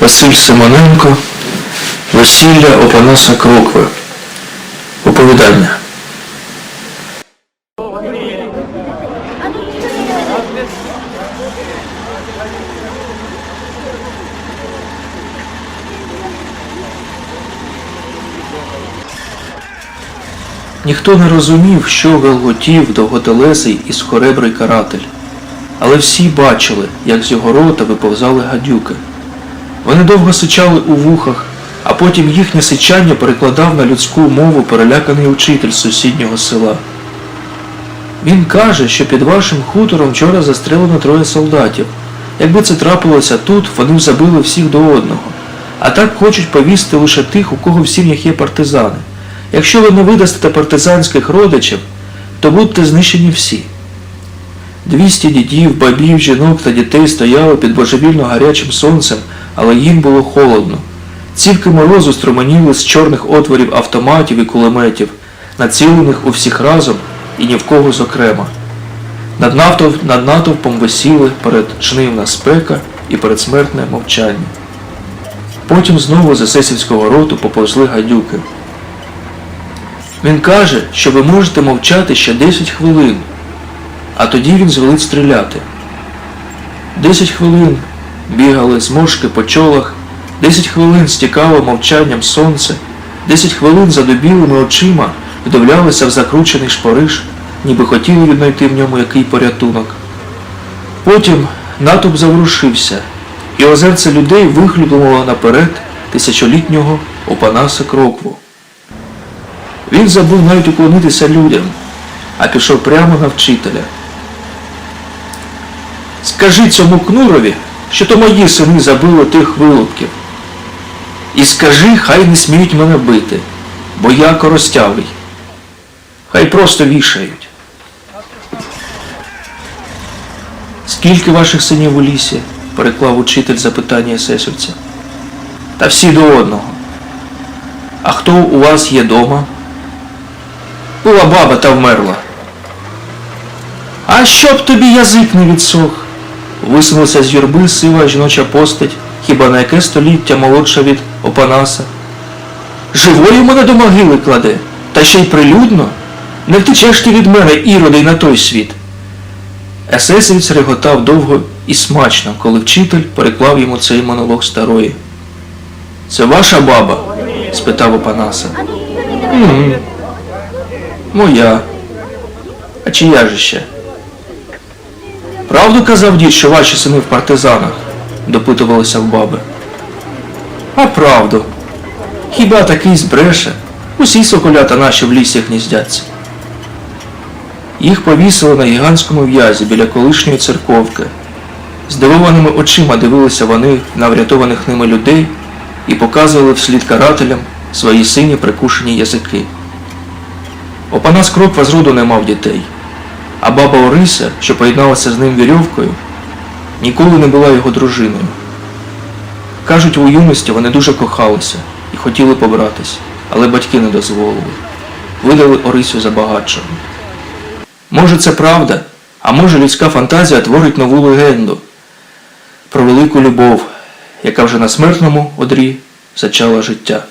Василь Симоненко, Весілля Опанаса Крокви. Оповідання. Ніхто не розумів, що галготів довготелесий і скоребрий каратель. Але всі бачили, як з його рота виповзали гадюки. Вони довго сичали у вухах, а потім їхнє сичання перекладав на людську мову переляканий учитель з сусіднього села. Він каже, що під вашим хутором вчора застрелено троє солдатів. Якби це трапилося тут, вони б забили всіх до одного. А так хочуть повісити лише тих, у кого в сім'ях є партизани. Якщо ви не видасте партизанських родичів, то будете знищені всі. Двісті дідів, бабів, жінок та дітей стояли під божевільно гарячим сонцем, але їм було холодно. Цівки морозу струменіли з чорних отворів автоматів і кулеметів, націлених у всіх разом і ні в кого зокрема. Над, натовп, над натовпом висіли передчнивна спека і передсмертне мовчання. Потім знову з есесівського роту поповзли гадюки. Він каже, що ви можете мовчати ще 10 хвилин, а тоді він звелить стріляти. Десять хвилин бігали зморшки по чолах, десять хвилин стікало мовчанням сонце, десять хвилин задубілими очима вдивлялися в закручений шпориш, ніби хотіли віднайти в ньому який порятунок. Потім натовп заворушився, і озерце людей вихлюбнуло наперед тисячолітнього Опанаса Крокву. Він забув навіть уклонитися людям, а пішов прямо на вчителя. Скажи цьому кнурові, що то мої сини забили тих вилупків. І скажи, хай не сміють мене бити, бо я коростявий. Хай просто вішають. Скільки ваших синів у лісі? переклав учитель запитання есесівця. Та всі до одного. А хто у вас є дома? Була баба та вмерла. А щоб тобі язик не відсох. Висунулася з юрби сива жіноча постать, хіба на яке століття молодша від Опанаса. Живою мене до могили кладе, та ще й прилюдно. Не втечеш ти від мене, іроди, на той світ. Есесівець реготав довго і смачно, коли вчитель переклав йому цей монолог старої. Це ваша баба? спитав Опанаса. «М, Моя. А чия же ще? Правду казав дід, що ваші сини в партизанах? допитувалися в баби. А правду. Хіба такий збреше? Усі соколята наші в лісі гніздяться. Їх повісили на гігантському в'язі біля колишньої церковки. Здивованими очима дивилися вони на врятованих ними людей і показували вслід карателям свої сині прикушені язики. Опанас Кроква зроду не мав дітей, а баба Орися, що поєдналася з ним вірьовкою, ніколи не була його дружиною. Кажуть, у юності вони дуже кохалися і хотіли побратись, але батьки не дозволили. Видали Орисю за багатшого. Може це правда, а може людська фантазія творить нову легенду про велику любов, яка вже на смертному одрі зачала життя.